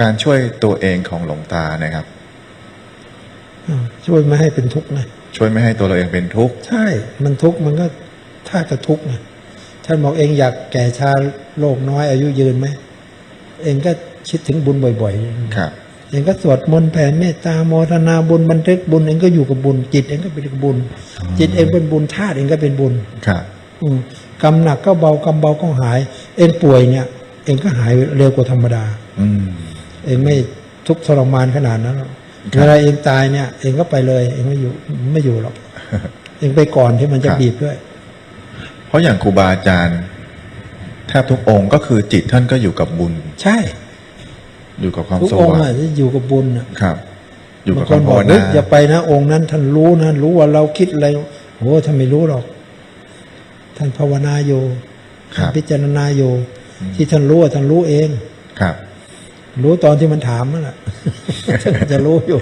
การช่วยตัวเองของหลวงตานะครับอ่าช่วยไม่ให้เป็นทุกข์นะช่วยไม่ให้ตัวเราเองเป็นทุกข์ใช่ มันทุกข์มันก็ถ้าจะทุกข์นะท่านบอกเองอยากแก่ชาโลกน้อยอายุยืนไหมเองก็คิดถึงบุญบ่อยๆครับเองก็สวดมนต์แผ่เมตตาโมทนาบุญบันทึกบุญเองก็อยู่กับบุญ จิตเองก็เป็นบุญ จิตเองเป็นบุญธาตุเองก็เป็นบุญครับอืมกำหนักก็เบากำเบาก็หาย เองป่วยเนี่ย เองก็หายเร็วกว่าธรรมดา อืม เองไม่ทุกข์ทรมานขนาดนั้นหรอกครับเวลาเองตายเนี่ย เองก็ไปเลย เองไม่อยู่ไม่อยู่หรอก เองไปก่อนที่มันจะบีบด้วย เพราะอย่างครูบาอาจารย์แทบทุกองค์ก็คือจิตท่านก็อยู่กับบุญ ใช่ อยู่กับความทุกสองค์ว่างอะที่อยู่กับบุญอะครับ อยู่กับาบงคควานมบภาอวกเฮ้ยนาอย่าไปนะองค์นั้น ท่านรู้นะรู้ว่าเราคิดอะไรโอ้ท่านไม่รู้หรอก ท่านภาวนาอยู่ครัท่านบพิจารณาอยู่ที่ท่านรู้อะท่านรู้เองครับ รู้ตอนที่มันถามนั่นแหละท่านจะรู้อยู่